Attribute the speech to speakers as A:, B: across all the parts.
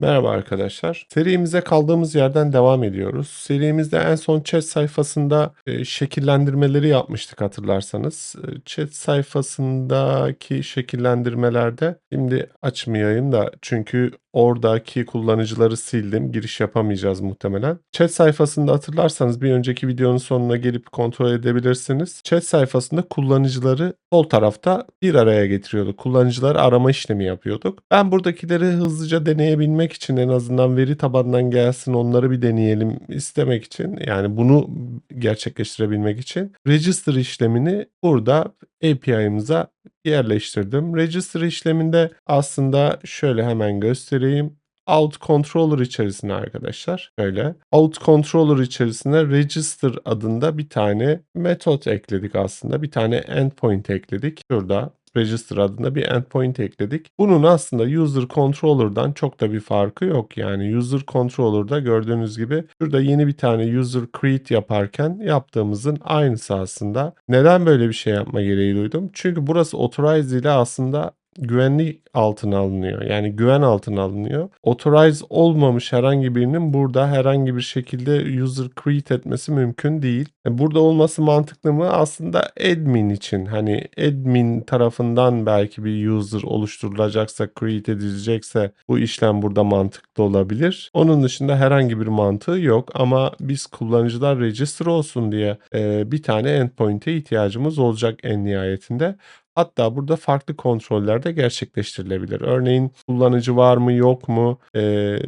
A: Merhaba arkadaşlar. Serimize kaldığımız yerden devam ediyoruz. Serimizde en son chat sayfasında e, şekillendirmeleri yapmıştık hatırlarsanız. E, Chat sayfasındaki şekillendirmelerde şimdi açmayayım da çünkü oradaki kullanıcıları sildim. Giriş yapamayacağız muhtemelen. Chat sayfasında hatırlarsanız bir önceki videonun sonuna gelip kontrol edebilirsiniz. Chat sayfasında kullanıcıları sol tarafta bir araya getiriyorduk. Kullanıcıları arama işlemi yapıyorduk. Ben buradakileri hızlıca deneyebilmek için en azından veri tabanından gelsin onları bir deneyelim istemek için yani bunu gerçekleştirebilmek için register işlemini burada API'miza yerleştirdim. Register işleminde aslında şöyle hemen göstereyim. Out Controller içerisine arkadaşlar şöyle Out Controller içerisine Register adında bir tane metot ekledik aslında. Bir tane endpoint ekledik. Şurada Register adında bir endpoint ekledik. Bunun aslında User Controller'dan çok da bir farkı yok. Yani User Controller'da gördüğünüz gibi şurada yeni bir tane User Create yaparken yaptığımızın aynısı aslında. Neden böyle bir şey yapma gereği duydum? Çünkü burası Authorize ile aslında güvenlik altına alınıyor. Yani güven altına alınıyor. Authorize olmamış herhangi birinin burada herhangi bir şekilde user create etmesi mümkün değil. E, burada olması mantıklı mı? Aslında admin için hani admin tarafından belki bir user oluşturulacaksa, create edilecekse bu işlem burada mantıklı olabilir. Onun dışında herhangi bir mantığı yok ama biz kullanıcılar register olsun diye e, bir tane endpoint'e ihtiyacımız olacak en nihayetinde. Hatta burada farklı kontroller de gerçekleştirilebilir. Örneğin kullanıcı var mı yok mu? Ee,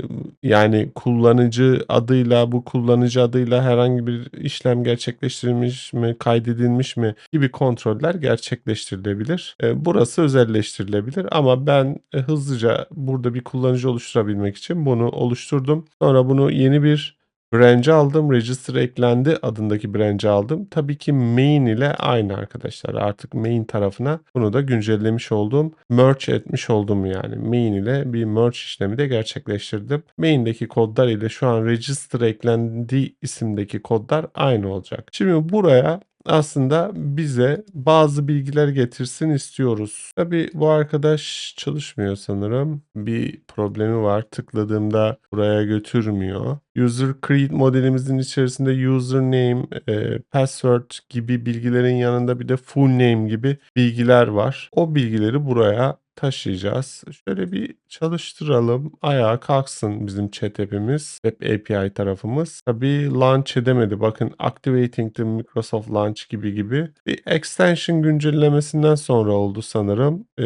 A: yani kullanıcı adıyla bu kullanıcı adıyla herhangi bir işlem gerçekleştirilmiş mi, kaydedilmiş mi gibi kontroller gerçekleştirilebilir. Ee, burası özelleştirilebilir ama ben e, hızlıca burada bir kullanıcı oluşturabilmek için bunu oluşturdum. Sonra bunu yeni bir Branch'i aldım. Register eklendi adındaki branch'i aldım. Tabii ki main ile aynı arkadaşlar. Artık main tarafına bunu da güncellemiş oldum. Merge etmiş oldum yani. Main ile bir merge işlemi de gerçekleştirdim. Main'deki kodlar ile şu an register eklendi isimdeki kodlar aynı olacak. Şimdi buraya aslında bize bazı bilgiler getirsin istiyoruz. Tabii bu arkadaş çalışmıyor sanırım. Bir problemi var. Tıkladığımda buraya götürmüyor. User create modelimizin içerisinde username, e, password gibi bilgilerin yanında bir de full name gibi bilgiler var. O bilgileri buraya taşıyacağız. Şöyle bir çalıştıralım. Ayağa kalksın bizim chat app'imiz. Web API tarafımız. Tabii launch edemedi. Bakın activating the Microsoft Launch gibi gibi. Bir extension güncellemesinden sonra oldu sanırım. Ee,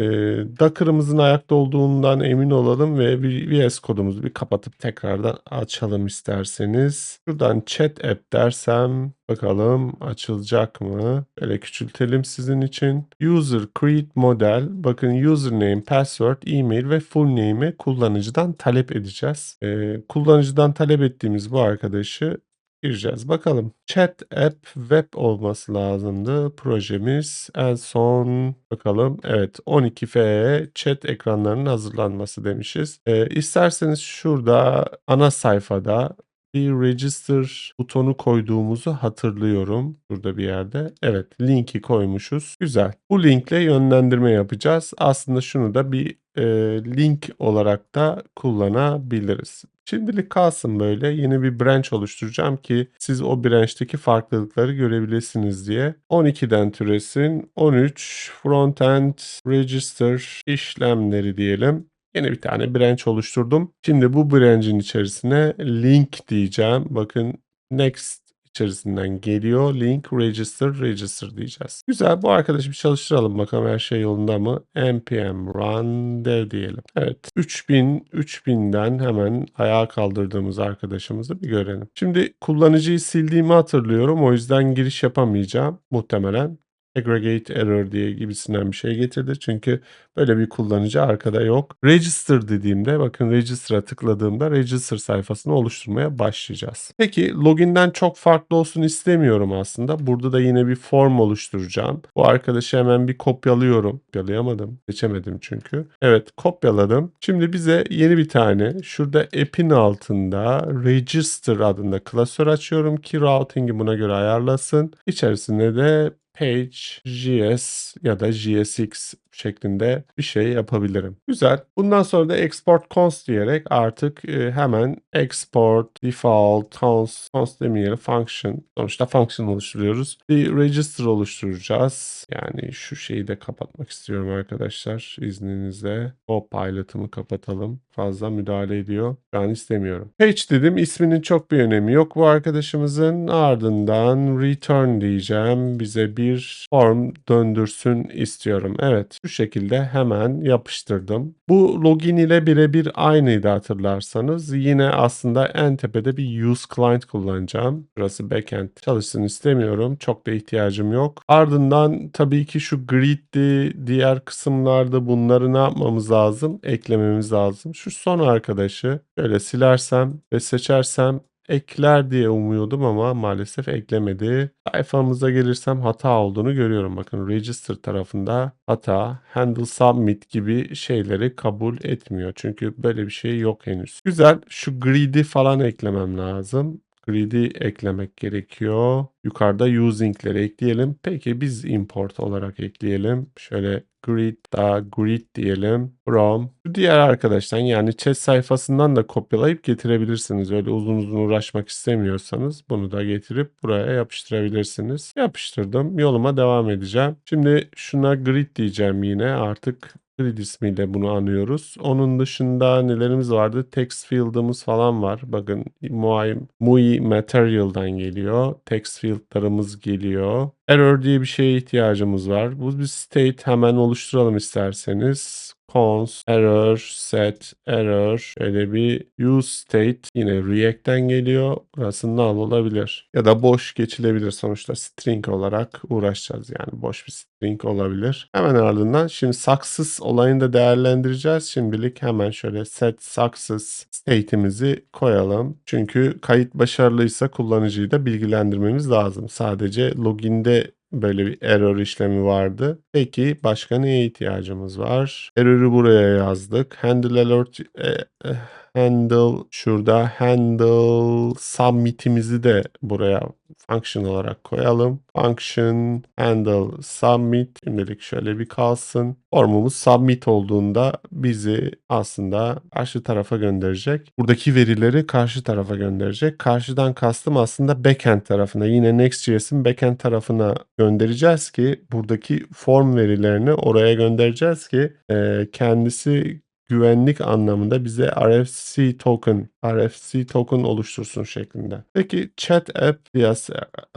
A: Docker'ımızın ayakta olduğundan emin olalım ve bir VS kodumuzu bir kapatıp tekrardan açalım isterseniz. Şuradan chat app dersem Bakalım açılacak mı? Böyle küçültelim sizin için. User create model. Bakın username, password, email ve full name'i kullanıcıdan talep edeceğiz. Ee, kullanıcıdan talep ettiğimiz bu arkadaşı gireceğiz. Bakalım. Chat app web olması lazımdı projemiz. En son bakalım. Evet 12F chat ekranlarının hazırlanması demişiz. Ee, isterseniz şurada ana sayfada bir register butonu koyduğumuzu hatırlıyorum. Burada bir yerde. Evet linki koymuşuz. Güzel. Bu linkle yönlendirme yapacağız. Aslında şunu da bir e, link olarak da kullanabiliriz. Şimdilik kalsın böyle. Yeni bir branch oluşturacağım ki siz o branch'teki farklılıkları görebilirsiniz diye. 12'den türesin. 13 frontend register işlemleri diyelim. Yine bir tane branch oluşturdum. Şimdi bu branch'in içerisine link diyeceğim. Bakın next içerisinden geliyor. Link register register diyeceğiz. Güzel bu arkadaşı bir çalıştıralım bakalım her şey yolunda mı? npm run dev diyelim. Evet 3000 3000'den hemen ayağa kaldırdığımız arkadaşımızı bir görelim. Şimdi kullanıcıyı sildiğimi hatırlıyorum. O yüzden giriş yapamayacağım muhtemelen aggregate error diye gibisinden bir şey getirdi. Çünkü böyle bir kullanıcı arkada yok. Register dediğimde bakın register'a tıkladığımda register sayfasını oluşturmaya başlayacağız. Peki login'den çok farklı olsun istemiyorum aslında. Burada da yine bir form oluşturacağım. Bu arkadaşı hemen bir kopyalıyorum. Kopyalayamadım. Seçemedim çünkü. Evet kopyaladım. Şimdi bize yeni bir tane şurada app'in altında register adında klasör açıyorum ki routing'i buna göre ayarlasın. İçerisinde de Page, JS ya da JSX şeklinde bir şey yapabilirim. Güzel. Bundan sonra da export cons diyerek artık e, hemen export default cons, cons demeyelim function. Sonuçta function oluşturuyoruz. Bir register oluşturacağız. Yani şu şeyi de kapatmak istiyorum arkadaşlar izninizle. O pilot'ımı kapatalım. Fazla müdahale ediyor. Ben istemiyorum. Page dedim. isminin çok bir önemi yok bu arkadaşımızın. Ardından return diyeceğim. Bize bir form döndürsün istiyorum. Evet şu şekilde hemen yapıştırdım. Bu login ile birebir aynıydı hatırlarsanız. Yine aslında en tepede bir use client kullanacağım. Burası backend çalışsın istemiyorum. Çok da ihtiyacım yok. Ardından tabii ki şu grid'di, diğer kısımlarda bunları ne yapmamız lazım? Eklememiz lazım. Şu son arkadaşı şöyle silersem ve seçersem ekler diye umuyordum ama maalesef eklemedi. Sayfamıza gelirsem hata olduğunu görüyorum. Bakın register tarafında hata, handle submit gibi şeyleri kabul etmiyor. Çünkü böyle bir şey yok henüz. Güzel. Şu grid'i falan eklemem lazım. Grid'i eklemek gerekiyor. Yukarıda using'leri ekleyelim. Peki biz import olarak ekleyelim. Şöyle grid daha grid diyelim. From. Bu diğer arkadaştan yani chat sayfasından da kopyalayıp getirebilirsiniz. Öyle uzun uzun uğraşmak istemiyorsanız bunu da getirip buraya yapıştırabilirsiniz. Yapıştırdım. Yoluma devam edeceğim. Şimdi şuna grid diyeceğim yine artık grid ismiyle bunu anıyoruz. Onun dışında nelerimiz vardı? Text field'ımız falan var. Bakın MUI, MUI Material'dan geliyor. Text field'larımız geliyor. Error diye bir şeye ihtiyacımız var. Bu bir state hemen oluşturalım isterseniz cons error set error şöyle bir use state yine React'ten geliyor. Burası null olabilir. Ya da boş geçilebilir sonuçta string olarak uğraşacağız yani boş bir string olabilir. Hemen ardından şimdi success olayını da değerlendireceğiz. Şimdilik hemen şöyle set success state'imizi koyalım. Çünkü kayıt başarılıysa kullanıcıyı da bilgilendirmemiz lazım. Sadece loginde böyle bir error işlemi vardı. Peki başka neye ihtiyacımız var? Error'ı buraya yazdık. Handle alert e, e, handle şurada handle submit'imizi de buraya function olarak koyalım. Function handle submit şimdilik şöyle bir kalsın. Formumuz submit olduğunda bizi aslında karşı tarafa gönderecek. Buradaki verileri karşı tarafa gönderecek. Karşıdan kastım aslında backend tarafına. Yine Next.js'in backend tarafına göndereceğiz ki buradaki form verilerini oraya göndereceğiz ki e, kendisi güvenlik anlamında bize RFC token, RFC token oluştursun şeklinde. Peki chat app biraz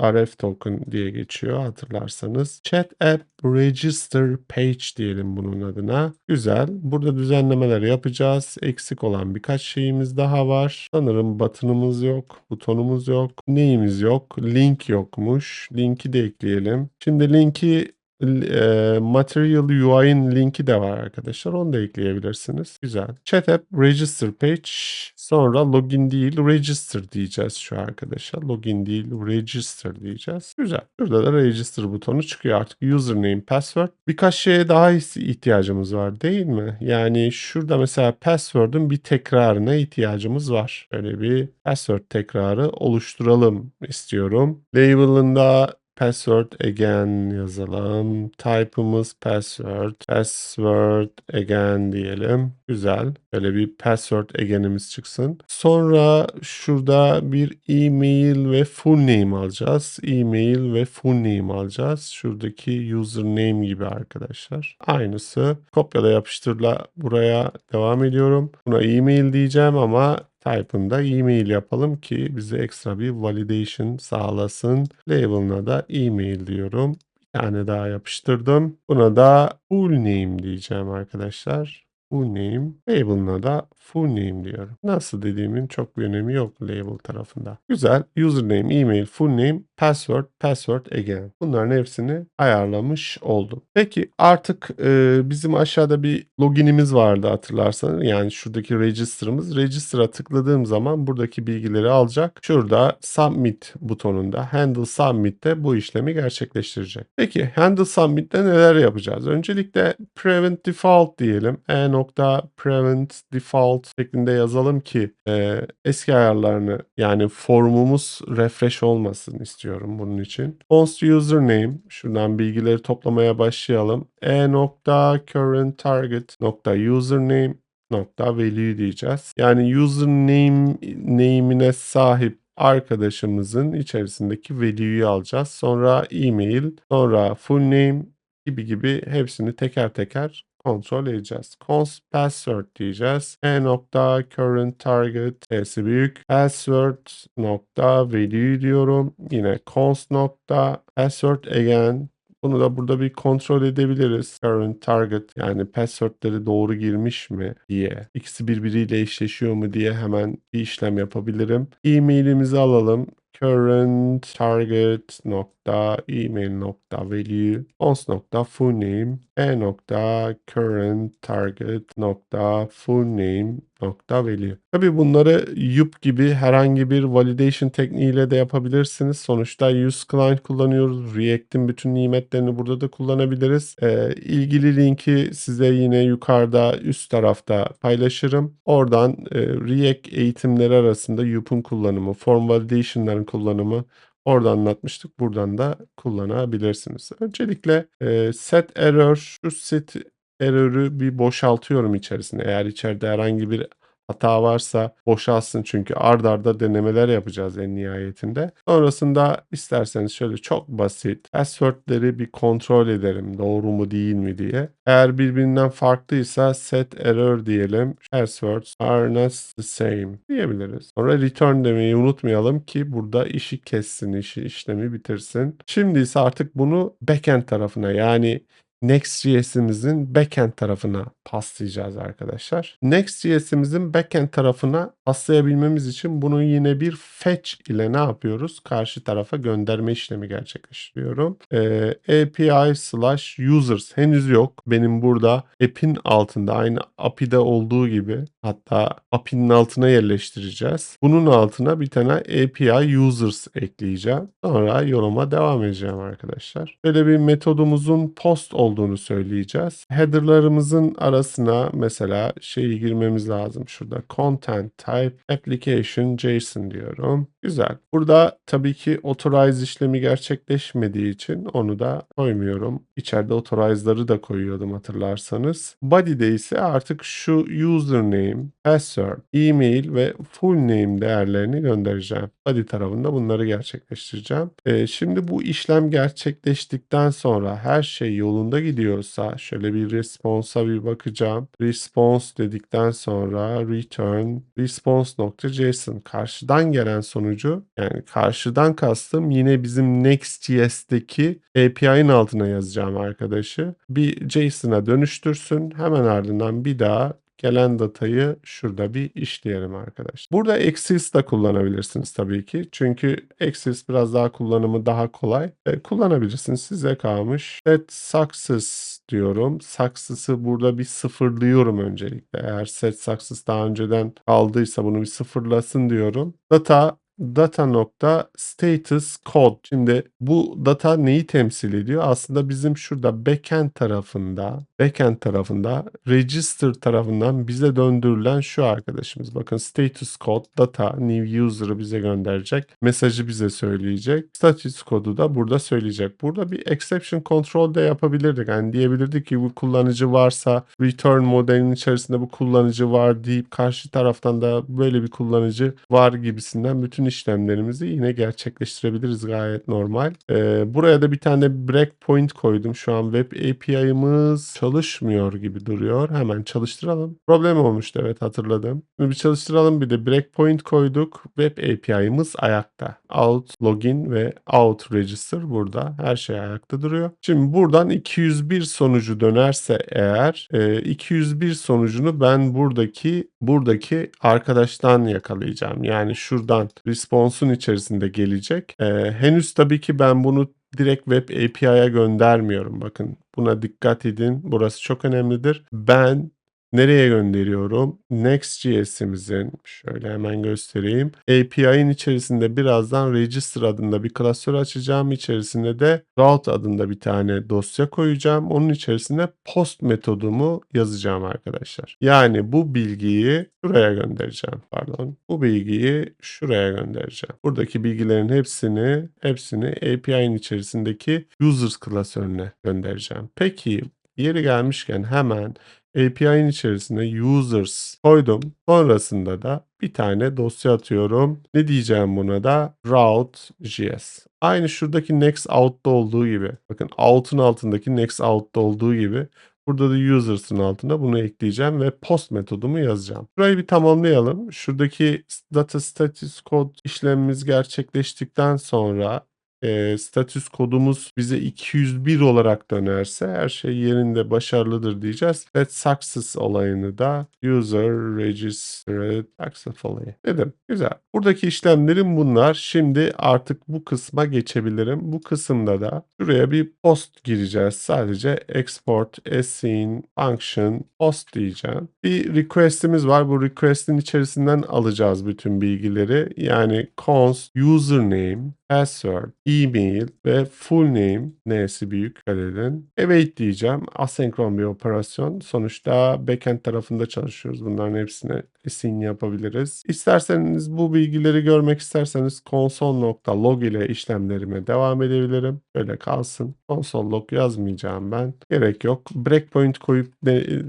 A: RF token diye geçiyor hatırlarsanız. Chat app register page diyelim bunun adına. Güzel. Burada düzenlemeler yapacağız. Eksik olan birkaç şeyimiz daha var. Sanırım button'ımız yok, butonumuz yok, neyimiz yok, link yokmuş. Linki de ekleyelim. Şimdi linki e, Material UI'nin linki de var arkadaşlar. Onu da ekleyebilirsiniz. Güzel. Chat app register page. Sonra login değil register diyeceğiz şu arkadaşa. Login değil register diyeceğiz. Güzel. Burada da register butonu çıkıyor artık. Username, password. Birkaç şeye daha ihtiyacımız var değil mi? Yani şurada mesela password'un bir tekrarına ihtiyacımız var. Böyle bir password tekrarı oluşturalım istiyorum. Label'ında Password again yazalım. Type'ımız password. Password again diyelim. Güzel. Böyle bir password again'imiz çıksın. Sonra şurada bir e-mail ve full name alacağız. E-mail ve full name alacağız. Şuradaki username gibi arkadaşlar. Aynısı. Kopyala yapıştırla buraya devam ediyorum. Buna e-mail diyeceğim ama type'ında e-mail yapalım ki bize ekstra bir validation sağlasın. Label'ına da e-mail diyorum. Bir tane daha yapıştırdım. Buna da full name diyeceğim arkadaşlar. Full name. Label'ına da full name diyorum. Nasıl dediğimin çok bir önemi yok label tarafında. Güzel. Username, email, full name, password, password again. Bunların hepsini ayarlamış oldum. Peki artık e, bizim aşağıda bir loginimiz vardı hatırlarsanız. Yani şuradaki register'ımız. Register'a tıkladığım zaman buradaki bilgileri alacak. Şurada submit butonunda handle submit'te bu işlemi gerçekleştirecek. Peki handle submit'te neler yapacağız? Öncelikle prevent default diyelim. E p.prevent default şeklinde yazalım ki e, eski ayarlarını yani formumuz refresh olmasın istiyorum bunun için. Const username şuradan bilgileri toplamaya başlayalım. e nokta current target nokta username nokta value diyeceğiz. Yani username name'ine sahip arkadaşımızın içerisindeki value'yu alacağız. Sonra e-mail, sonra full name gibi gibi hepsini teker teker kontrol edeceğiz. const password diyeceğiz. e nokta current target s'si büyük password nokta value diyorum. Yine const nokta password again bunu da burada bir kontrol edebiliriz. Current target yani passwordleri doğru girmiş mi diye. İkisi birbiriyle eşleşiyor mu diye hemen bir işlem yapabilirim. E-mailimizi alalım current target nokta email nokta value ons nokta full name e nokta current target nokta full name nokta value. Tabi bunları yup gibi herhangi bir validation tekniğiyle de yapabilirsiniz. Sonuçta use client kullanıyoruz. React'in bütün nimetlerini burada da kullanabiliriz. Ee, ilgili linki size yine yukarıda üst tarafta paylaşırım. Oradan e, React eğitimleri arasında yup'un kullanımı, form validation'ların kullanımı Orada anlatmıştık. Buradan da kullanabilirsiniz. Öncelikle e, set error, şu set error'ü bir boşaltıyorum içerisine. Eğer içeride herhangi bir hata varsa boşalsın çünkü ard arda denemeler yapacağız en nihayetinde. Sonrasında isterseniz şöyle çok basit password'leri bir kontrol ederim doğru mu değil mi diye. Eğer birbirinden farklıysa set error diyelim. Passwords are not the same diyebiliriz. Sonra return demeyi unutmayalım ki burada işi kessin, işi işlemi bitirsin. Şimdi ise artık bunu backend tarafına yani Next.js'imizin backend tarafına paslayacağız arkadaşlar. Next.js'imizin backend tarafına paslayabilmemiz için bunu yine bir fetch ile ne yapıyoruz? Karşı tarafa gönderme işlemi gerçekleştiriyorum. Ee, API slash users henüz yok. Benim burada app'in altında aynı API'de olduğu gibi hatta API'nin altına yerleştireceğiz. Bunun altına bir tane API users ekleyeceğim. Sonra yoluma devam edeceğim arkadaşlar. Böyle bir metodumuzun post olduğunu söyleyeceğiz. Header'larımızın arasına mesela şeyi girmemiz lazım. Şurada content type application JSON diyorum. Güzel. Burada tabii ki authorize işlemi gerçekleşmediği için onu da koymuyorum. İçeride authorize'ları da koyuyordum hatırlarsanız. Body'de ise artık şu username, password, email ve full name değerlerini göndereceğim. Body tarafında bunları gerçekleştireceğim. Ee, şimdi bu işlem gerçekleştikten sonra her şey yolunda gidiyorsa şöyle bir response'a bir bakacağım. Response dedikten sonra return response.json karşıdan gelen sonucu yani karşıdan kastım yine bizim Next.js'teki API'nin altına yazacağım arkadaşı. Bir JSON'a dönüştürsün. Hemen ardından bir daha gelen datayı şurada bir işleyelim arkadaşlar. Burada Exist da kullanabilirsiniz tabii ki. Çünkü Exist biraz daha kullanımı daha kolay. E, kullanabilirsiniz. Size kalmış. Set success diyorum. Success'ı burada bir sıfırlıyorum öncelikle. Eğer set success daha önceden kaldıysa bunu bir sıfırlasın diyorum. Data data nokta status code. Şimdi bu data neyi temsil ediyor? Aslında bizim şurada backend tarafında backend tarafında register tarafından bize döndürülen şu arkadaşımız. Bakın status code data new user'ı bize gönderecek. Mesajı bize söyleyecek. Status kodu da burada söyleyecek. Burada bir exception control de yapabilirdik. Yani diyebilirdik ki bu kullanıcı varsa return modelinin içerisinde bu kullanıcı var deyip karşı taraftan da böyle bir kullanıcı var gibisinden bütün işlemlerimizi yine gerçekleştirebiliriz gayet normal. Ee, buraya da bir tane breakpoint koydum. Şu an web API'ımız çalışmıyor gibi duruyor. Hemen çalıştıralım. Problem olmuştu evet hatırladım. Şimdi bir çalıştıralım bir de breakpoint koyduk. Web API'ımız ayakta. Out login ve out register burada. Her şey ayakta duruyor. Şimdi buradan 201 sonucu dönerse eğer 201 e, sonucunu ben buradaki buradaki arkadaştan yakalayacağım. Yani şuradan response'un içerisinde gelecek. E, henüz tabii ki ben bunu direkt web API'ye göndermiyorum. Bakın buna dikkat edin. Burası çok önemlidir. Ben Nereye gönderiyorum? Next.js'imizin şöyle hemen göstereyim. API'nin içerisinde birazdan register adında bir klasör açacağım. İçerisinde de route adında bir tane dosya koyacağım. Onun içerisine post metodumu yazacağım arkadaşlar. Yani bu bilgiyi şuraya göndereceğim. Pardon. Bu bilgiyi şuraya göndereceğim. Buradaki bilgilerin hepsini hepsini API'nin içerisindeki users klasörüne göndereceğim. Peki yeri gelmişken hemen API'nin içerisine users koydum. Sonrasında da bir tane dosya atıyorum. Ne diyeceğim buna da? route.js. Aynı şuradaki next out'ta olduğu gibi. Bakın out'un altındaki next out'ta olduğu gibi. Burada da users'ın altına bunu ekleyeceğim ve post metodumu yazacağım. Burayı bir tamamlayalım. Şuradaki data status code işlemimiz gerçekleştikten sonra e, status kodumuz bize 201 olarak dönerse her şey yerinde başarılıdır diyeceğiz. Let success olayını da user registered successfully dedim. Güzel. Buradaki işlemlerim bunlar. Şimdi artık bu kısma geçebilirim. Bu kısımda da şuraya bir post gireceğiz. Sadece export async function post diyeceğim. Bir request'imiz var. Bu request'in içerisinden alacağız bütün bilgileri. Yani const username password, email ve full name n'si büyük dikkat edin. Await diyeceğim. Asenkron bir operasyon. Sonuçta backend tarafında çalışıyoruz. Bunların hepsine async yapabiliriz. İsterseniz bu bilgileri görmek isterseniz console.log ile işlemlerime devam edebilirim. Böyle kalsın. Console.log yazmayacağım ben. Gerek yok. Breakpoint koyup de,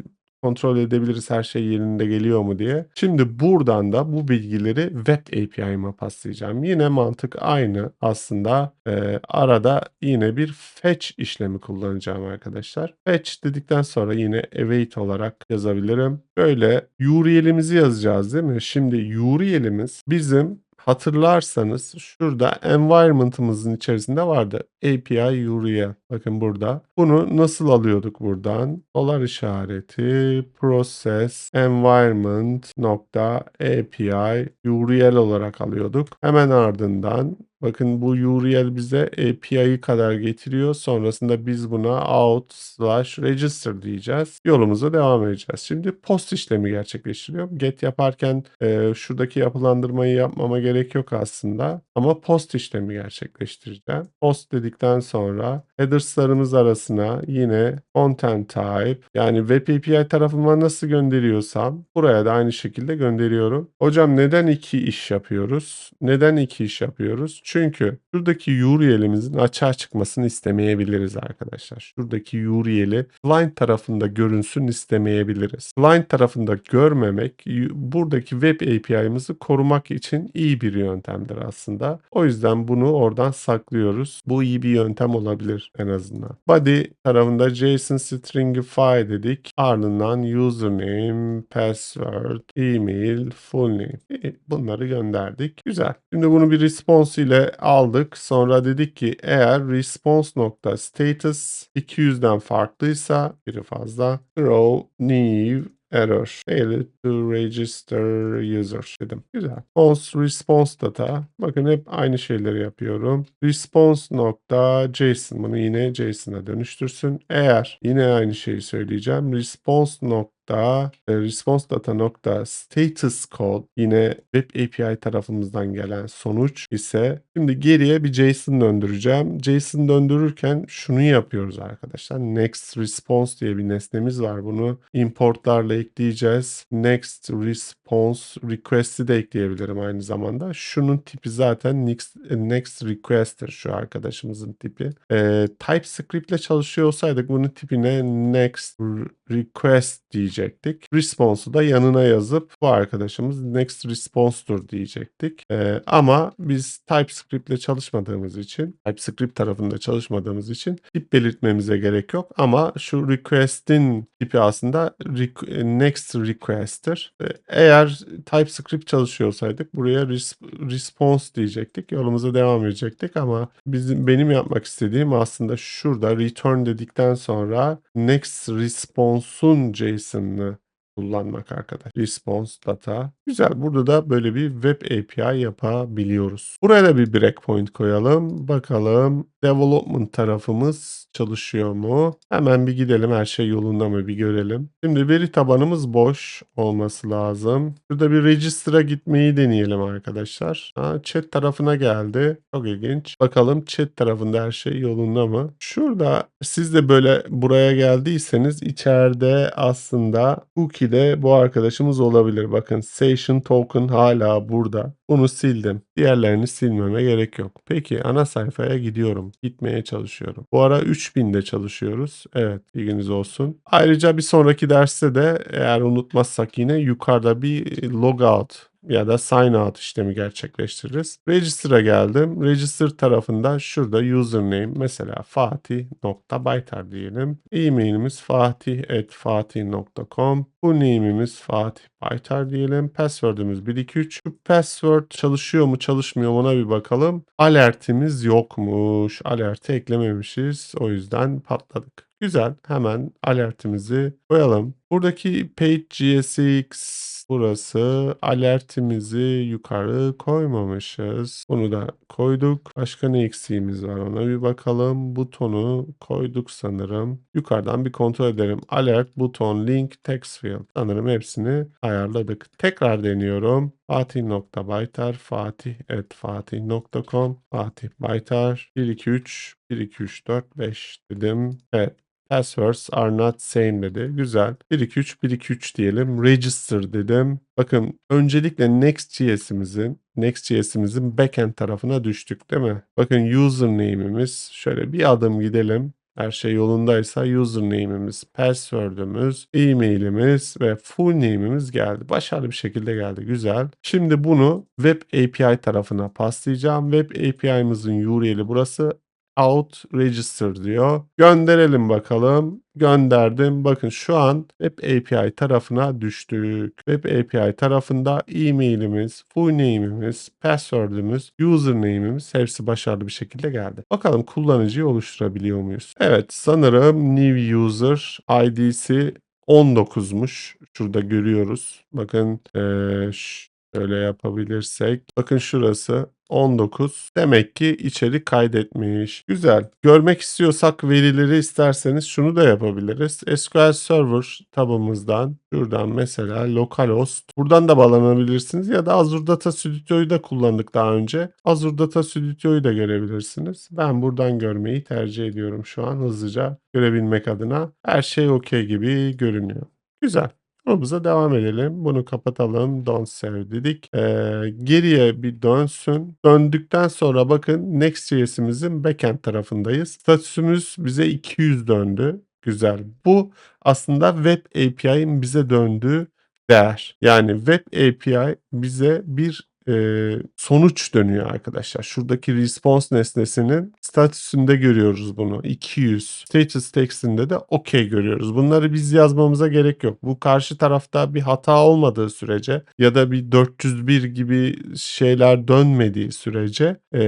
A: kontrol edebiliriz her şey yerinde geliyor mu diye. Şimdi buradan da bu bilgileri web API'ma paslayacağım. Yine mantık aynı aslında. Ee, arada yine bir fetch işlemi kullanacağım arkadaşlar. Fetch dedikten sonra yine await olarak yazabilirim. Böyle URL'imizi yazacağız değil mi? Şimdi URL'imiz bizim hatırlarsanız şurada environment'ımızın içerisinde vardı. API URL. Bakın burada. Bunu nasıl alıyorduk buradan? Dolar işareti process environment nokta API URL olarak alıyorduk. Hemen ardından Bakın bu URL bize API'yi kadar getiriyor. Sonrasında biz buna out slash register diyeceğiz. Yolumuza devam edeceğiz. Şimdi post işlemi gerçekleştiriyorum. Get yaparken e, şuradaki yapılandırmayı yapmama gerek yok aslında. Ama post işlemi gerçekleştireceğim. Post dedikten sonra headers'larımız arasına yine content type yani web API tarafıma nasıl gönderiyorsam buraya da aynı şekilde gönderiyorum. Hocam neden iki iş yapıyoruz? Neden iki iş yapıyoruz? Çünkü şuradaki URL'imizin açığa çıkmasını istemeyebiliriz arkadaşlar. Şuradaki URL'i client tarafında görünsün istemeyebiliriz. Client tarafında görmemek buradaki web API'mizi korumak için iyi bir yöntemdir aslında. O yüzden bunu oradan saklıyoruz. Bu iyi bir yöntem olabilir en azından. Body tarafında JSON stringify dedik. Ardından username, password, email, full name. Bunları gönderdik. Güzel. Şimdi bunu bir response ile aldık. Sonra dedik ki eğer response nokta status 200'den farklıysa biri fazla throw new error failed to register user dedim. Güzel. Response response data. Bakın hep aynı şeyleri yapıyorum. Response nokta JSON. Bunu yine JSON'a dönüştürsün. Eğer yine aynı şeyi söyleyeceğim. Response nokta nokta e, response data nokta status code yine web API tarafımızdan gelen sonuç ise şimdi geriye bir JSON döndüreceğim. JSON döndürürken şunu yapıyoruz arkadaşlar. Next response diye bir nesnemiz var. Bunu importlarla ekleyeceğiz. Next response request'i de ekleyebilirim aynı zamanda. Şunun tipi zaten next, next request'tir şu arkadaşımızın tipi. E, TypeScript ile çalışıyor olsaydık bunun tipine next request diyecektik. Response'u da yanına yazıp bu arkadaşımız next response'tur diyecektik. Ee, ama biz TypeScript ile çalışmadığımız için, TypeScript tarafında çalışmadığımız için tip belirtmemize gerek yok. Ama şu request'in tipi aslında next request'tir. Ee, eğer TypeScript çalışıyorsaydık buraya response diyecektik. Yolumuza devam edecektik ama bizim benim yapmak istediğim aslında şurada return dedikten sonra next response'un JSON'ını kullanmak arkadaş. Response data. Güzel. Burada da böyle bir web API yapabiliyoruz. Buraya da bir breakpoint koyalım. Bakalım development tarafımız çalışıyor mu? Hemen bir gidelim her şey yolunda mı bir görelim. Şimdi veri tabanımız boş olması lazım. Şurada bir register'a gitmeyi deneyelim arkadaşlar. Ha, chat tarafına geldi. Çok ilginç. Bakalım chat tarafında her şey yolunda mı? Şurada siz de böyle buraya geldiyseniz içeride aslında cookie'de bu arkadaşımız olabilir. Bakın session token hala burada. Bunu sildim. Diğerlerini silmeme gerek yok. Peki ana sayfaya gidiyorum. Gitmeye çalışıyorum. Bu ara 3000'de çalışıyoruz. Evet bilginiz olsun. Ayrıca bir sonraki derste de eğer unutmazsak yine yukarıda bir logout ya da sign out işlemi gerçekleştiririz. Register'a geldim. Register tarafında şurada username mesela fatih.baytar diyelim. E-mailimiz fatih.fatih.com Bu name'imiz Fatih Baytar diyelim. Password'ümüz 123. Bu password çalışıyor mu çalışmıyor mu ona bir bakalım. Alertimiz yokmuş. Alerti eklememişiz. O yüzden patladık. Güzel. Hemen alertimizi koyalım. Buradaki Page GSX burası. Alertimizi yukarı koymamışız. Bunu da koyduk. Başka ne eksiğimiz var ona bir bakalım. Butonu koyduk sanırım. Yukarıdan bir kontrol edelim. Alert, buton, link, text field. Sanırım hepsini ayarladık. Tekrar deniyorum. Fatih.baytar fatih.fatih.com Fatih Baytar 1 2 3 1 2 3 4 5 dedim. Evet. Passwords are not same dedi. Güzel. 1 2 3 1 2 3 diyelim. Register dedim. Bakın öncelikle Next.js'imizin Next.js'imizin backend tarafına düştük değil mi? Bakın username'imiz şöyle bir adım gidelim. Her şey yolundaysa username'imiz, password'ümüz, e-mail'imiz ve full name'imiz geldi. Başarılı bir şekilde geldi. Güzel. Şimdi bunu Web API tarafına paslayacağım. Web API'mizin URL'i burası out register diyor. Gönderelim bakalım. Gönderdim. Bakın şu an Web API tarafına düştük. Web API tarafında e-mailimiz, full name'imiz, password'ümüz, username'imiz hepsi başarılı bir şekilde geldi. Bakalım kullanıcıyı oluşturabiliyor muyuz? Evet sanırım new user ID'si 19'muş. Şurada görüyoruz. Bakın ee, şöyle yapabilirsek. Bakın şurası 19. Demek ki içerik kaydetmiş. Güzel. Görmek istiyorsak verileri isterseniz şunu da yapabiliriz. SQL Server tabımızdan şuradan mesela localhost buradan da bağlanabilirsiniz ya da Azure Data Studio'yu da kullandık daha önce. Azure Data Studio'yu da görebilirsiniz. Ben buradan görmeyi tercih ediyorum şu an hızlıca görebilmek adına. Her şey okey gibi görünüyor. Güzel. Yolumuza devam edelim. Bunu kapatalım. Don't save dedik. Ee, geriye bir dönsün. Döndükten sonra bakın Next.js'imizin backend tarafındayız. Statüsümüz bize 200 döndü. Güzel. Bu aslında Web API'nin bize döndüğü değer. Yani Web API bize bir e, sonuç dönüyor arkadaşlar. Şuradaki response nesnesinin statüsünde görüyoruz bunu. 200. Status text'inde de OK görüyoruz. Bunları biz yazmamıza gerek yok. Bu karşı tarafta bir hata olmadığı sürece ya da bir 401 gibi şeyler dönmediği sürece e,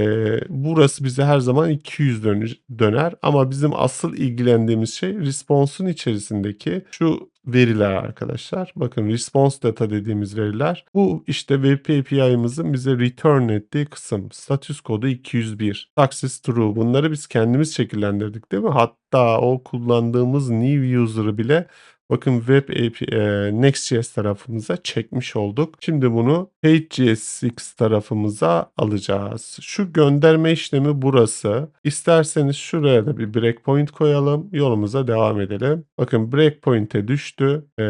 A: burası bize her zaman 200 dönür, döner. Ama bizim asıl ilgilendiğimiz şey response'un içerisindeki şu veriler arkadaşlar. Bakın response data dediğimiz veriler. Bu işte Web API'mızın bize return ettiği kısım. Status kodu 201. Success true. Bunları biz kendimiz şekillendirdik değil mi? Hatta o kullandığımız new user'ı bile Bakın Web API, e, Next.js tarafımıza çekmiş olduk. Şimdi bunu PageJS tarafımıza alacağız. Şu gönderme işlemi burası. İsterseniz şuraya da bir breakpoint koyalım. Yolumuza devam edelim. Bakın breakpoint'e düştü. E,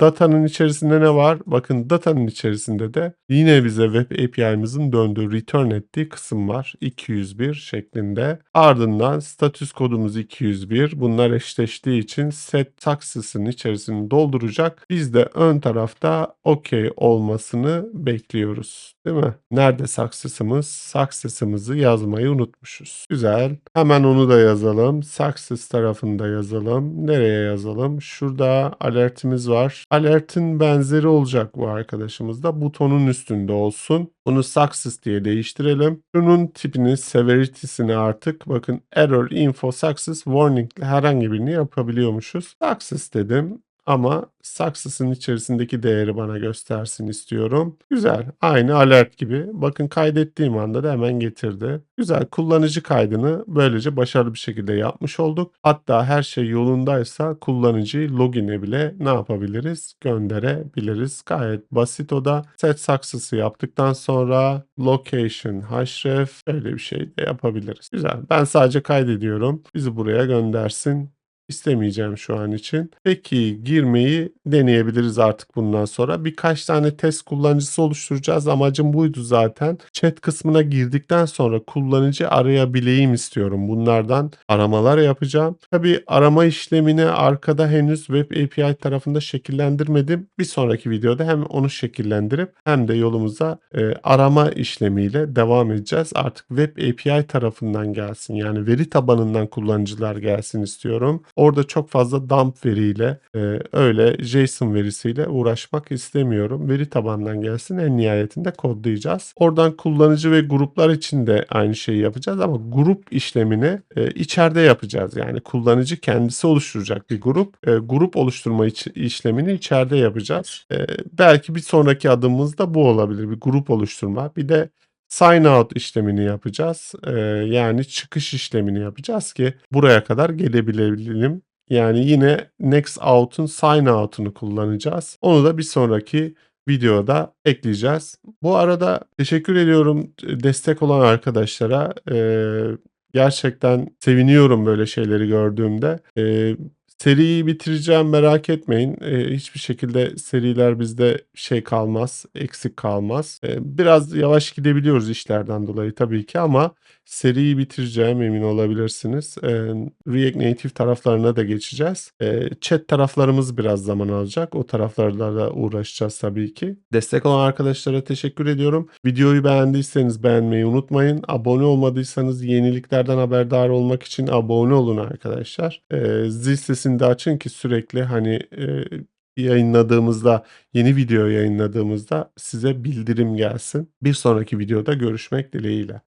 A: datanın içerisinde ne var? Bakın datanın içerisinde de yine bize Web API'mizin döndüğü return ettiği kısım var. 201 şeklinde. Ardından status kodumuz 201. Bunlar eşleştiği için set success'ın içerisini dolduracak. Biz de ön tarafta OK olmasını bekliyoruz. Değil mi? Nerede success'ımız? Success'ımızı yazmayı unutmuşuz. Güzel. Hemen onu da yazalım. Success tarafında yazalım. Nereye yazalım? Şurada alertimiz var. Alertin benzeri olacak bu arkadaşımızda. Butonun üstünde olsun. Bunu success diye değiştirelim. Şunun tipini, severity'sini artık bakın error, info, success, warning herhangi birini yapabiliyormuşuz. Success dedim. Ama saksısının içerisindeki değeri bana göstersin istiyorum. Güzel. Aynı alert gibi. Bakın kaydettiğim anda da hemen getirdi. Güzel. Kullanıcı kaydını böylece başarılı bir şekilde yapmış olduk. Hatta her şey yolundaysa kullanıcıyı login'e bile ne yapabiliriz? Gönderebiliriz. Gayet basit o da. Set saksısı yaptıktan sonra location href öyle bir şey de yapabiliriz. Güzel. Ben sadece kaydediyorum. Bizi buraya göndersin. İstemeyeceğim şu an için. Peki girmeyi deneyebiliriz artık bundan sonra. Birkaç tane test kullanıcısı oluşturacağız. Amacım buydu zaten. Chat kısmına girdikten sonra kullanıcı arayabileyim istiyorum. Bunlardan aramalar yapacağım. Tabi arama işlemini arkada henüz Web API tarafında şekillendirmedim. Bir sonraki videoda hem onu şekillendirip hem de yolumuza e, arama işlemiyle devam edeceğiz. Artık Web API tarafından gelsin. Yani veri tabanından kullanıcılar gelsin istiyorum. Orada çok fazla dump veriyle e, öyle JSON verisiyle uğraşmak istemiyorum. Veri tabandan gelsin en nihayetinde kodlayacağız. Oradan kullanıcı ve gruplar için de aynı şeyi yapacağız ama grup işlemini e, içeride yapacağız. Yani kullanıcı kendisi oluşturacak bir grup. E, grup oluşturma iç, işlemini içeride yapacağız. E, belki bir sonraki adımımız da bu olabilir. Bir grup oluşturma. Bir de sign out işlemini yapacağız. Ee, yani çıkış işlemini yapacağız ki buraya kadar gelebilelim. Yani yine next out'un sign out'unu kullanacağız. Onu da bir sonraki videoda ekleyeceğiz. Bu arada teşekkür ediyorum destek olan arkadaşlara. Ee, gerçekten seviniyorum böyle şeyleri gördüğümde. Ee, Seriyi bitireceğim merak etmeyin. Eee, hiçbir şekilde seriler bizde şey kalmaz, eksik kalmaz. Eee, biraz yavaş gidebiliyoruz işlerden dolayı tabii ki ama seriyi bitireceğim emin olabilirsiniz. Eee, React Native taraflarına da geçeceğiz. Eee, chat taraflarımız biraz zaman alacak. O taraflarla da uğraşacağız tabii ki. Destek olan arkadaşlara teşekkür ediyorum. Videoyu beğendiyseniz beğenmeyi unutmayın. Abone olmadıysanız yeniliklerden haberdar olmak için abone olun arkadaşlar. Eee, zil sesini de açın ki sürekli hani eee, yayınladığımızda, yeni video yayınladığımızda size bildirim gelsin. Bir sonraki videoda görüşmek dileğiyle.